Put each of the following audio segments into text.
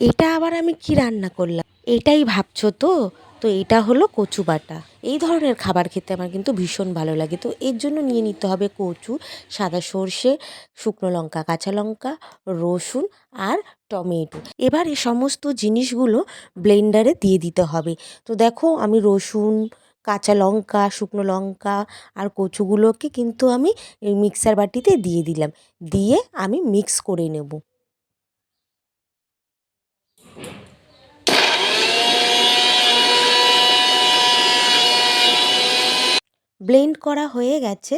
এটা আবার আমি কি রান্না করলাম? এটাই ভাবছ তো? তো এটা হলো কচু বাটা। এই ধরনের খাবার খেতে আমার কিন্তু ভীষণ ভালো লাগে। তো এর জন্য নিয়ে নিতে হবে কচু, সাদা সর্ষে, শুকনো লঙ্কা, কাঁচা লঙ্কা, রসুন আর টমেটো। এবার এই সমস্ত জিনিসগুলো ব্লেন্ডারে দিয়ে দিতে হবে। তো দেখো আমি রসুন, কাঁচা লঙ্কা, শুকনো লঙ্কা আর কচুগুলোকে কিন্তু আমি মিক্সার বাটিতে দিয়ে দিলাম। দিয়ে আমি মিক্স করে নেব। ব্লেন্ড করা হয়ে গেছে।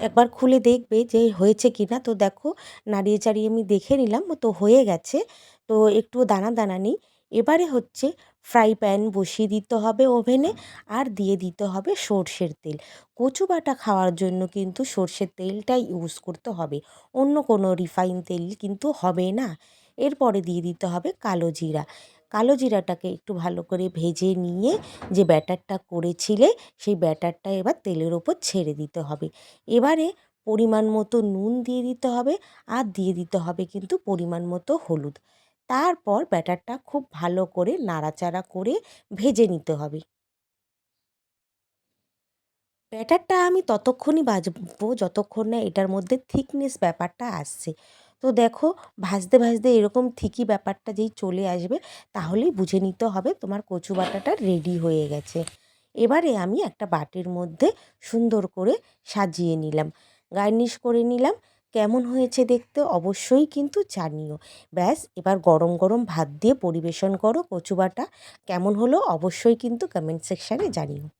একবার খুলে দেখবে যে হয়েছে কি না তো দেখো, নাড়িয়ে চাড়িয়ে আমি দেখে নিলাম, তো হয়ে গেছে। তো একটুও দানা দানা নেই। এবারে হচ্ছে ফ্রাই প্যান বসিয়ে দিতে হবে ওভেনে আর দিয়ে দিতে হবে সর্ষের তেল। কচু বাটা খাওয়ার জন্য কিন্তু সর্ষের তেলটাই ইউজ করতে হবে। অন্য কোনো রিফাইন তেল কিন্তু হবে না। এরপরে দিয়ে দিতে হবে কালো জিরা। কালো জিরাটাকে একটু ভালো করে ভেজে নিয়ে যে ব্যাটারটা করেছিলে, সেই ব্যাটারটা এবার তেলের ওপর ছেড়ে দিতে হবে। এবারে পরিমাণ মতো নুন দিয়ে দিতে হবে আর দিয়ে দিতে হবে কিন্তু পরিমাণ মতো হলুদ। তারপর ব্যাটারটা খুব ভালো করে নাড়াচাড়া করে ভেজে নিতে হবে। ব্যাটারটা আমি ততক্ষণই বাজবো, যতক্ষণ না এটার মধ্যে থিকনেস ব্যাপারটা আসছে। তো দেখো ভাজতে ভাজতে এরকম থিকি ব্যাপারটা যেই চলে আসবে তাহলেই বুঝে নিতে হবে তোমার কচু বাটাটা রেডি হয়ে গেছে। এবারে আমি একটা বাটির মধ্যে সুন্দর করে সাজিয়ে নিলাম। গার্নিশ করে নিলাম। কেমন হয়েছে দেখতে অবশ্যই কিন্তু জানিও। ব্যাস, এবার গরম গরম ভাত দিয়ে পরিবেশন করো কচুবাটা কেমন হলো অবশ্যই কিন্তু কমেন্ট সেকশানে জানিও।